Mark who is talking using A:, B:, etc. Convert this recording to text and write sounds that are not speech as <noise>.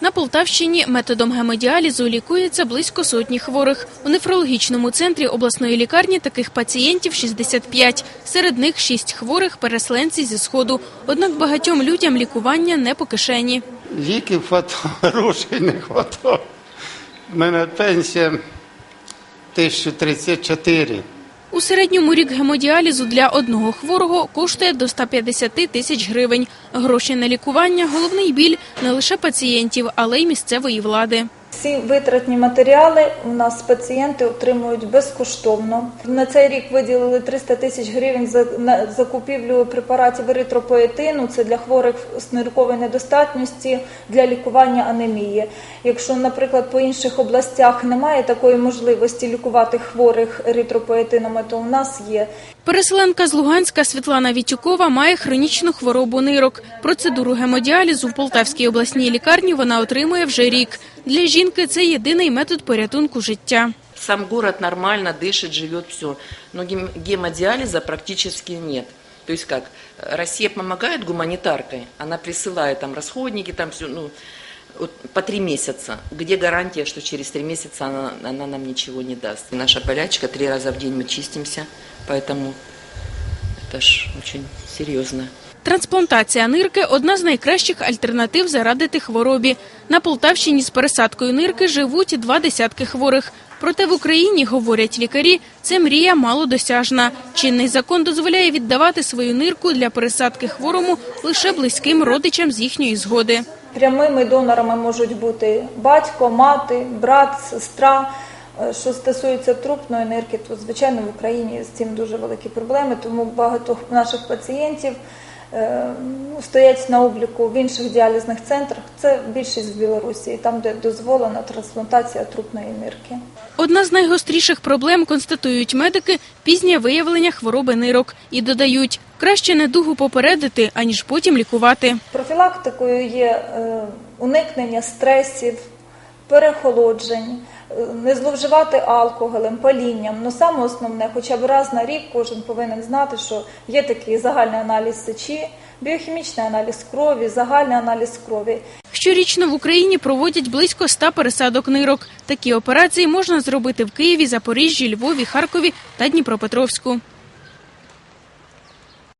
A: На Полтавщині методом гемодіалізу лікується близько сотні хворих. У нефрологічному центрі обласної лікарні таких пацієнтів 65. Серед них 6 хворих переселенці зі Сходу. Однак багатьом людям лікування не по кишені.
B: Ліків хватало, <laughs> грошей не хватало. У мене пенсія 1034.
A: У середньому рік гемодіалізу для одного хворого коштує до 150 тисяч гривень. Гроші на лікування – головний біль не лише пацієнтів, але й місцевої влади.
C: Всі витратні матеріали у нас пацієнти отримують безкоштовно. На цей рік виділили 300 тисяч гривень за закупівлю препаратів еритропоетину. Це для хворих з ниркової недостатності для лікування анемії. Якщо, наприклад, по інших областях немає такої можливості лікувати хворих еритропоетинами, то у нас є.
A: Переселенка з Луганська Світлана Вітюкова має хронічну хворобу нирок. Процедуру гемодіалізу в Полтавській обласній лікарні вона отримує вже рік. Для жінки це єдиний метод порятунку життя.
D: Сам город нормально дышит, живет, все. Но гем- гемодиализа практически нет. То есть как, э, Россия помогает гуманитаркой, она присылает там расходники, там все, ну, вот по три месяца. Где гарантия, что через три месяца она, она нам ничего не даст? И наша болячка, три раза в день мы чистимся, поэтому это ж очень серьезно.
A: Трансплантація нирки – одна з найкращих альтернатив зарадити хворобі. На Полтавщині з пересадкою нирки живуть два десятки хворих. Проте в Україні, говорять лікарі, це мрія малодосяжна. Чинний закон дозволяє віддавати свою нирку для пересадки хворому лише близьким родичам з їхньої згоди.
C: Прямими донорами можуть бути батько, мати, брат, сестра. Е, Що стосується трупної нирки, то звичайно в Україні з цим дуже великі проблеми, тому багато наших пацієнтів е, ну, стоять на обліку в інших діалізних центрах. Це більшість в Білорусі, там, де дозволена трансплантація трупної нирки.
A: Одна з найгостріших проблем, констатують медики, пізнє виявлення хвороби нирок. І додають, краще недугу попередити, аніж потім лікувати.
C: Профілактикою є е, уникнення стресів, перехолоджень, не зловживати алкоголем, палінням. Ну саме основне, хоча б раз на рік кожен повинен знати, що є такий загальний аналіз сечі, біохімічний аналіз крові, загальний аналіз крові.
A: Щорічно в Україні проводять близько ста пересадок нирок. Такі операції можна зробити в Києві, Запоріжжі, Львові, Харкові та Дніпропетровську.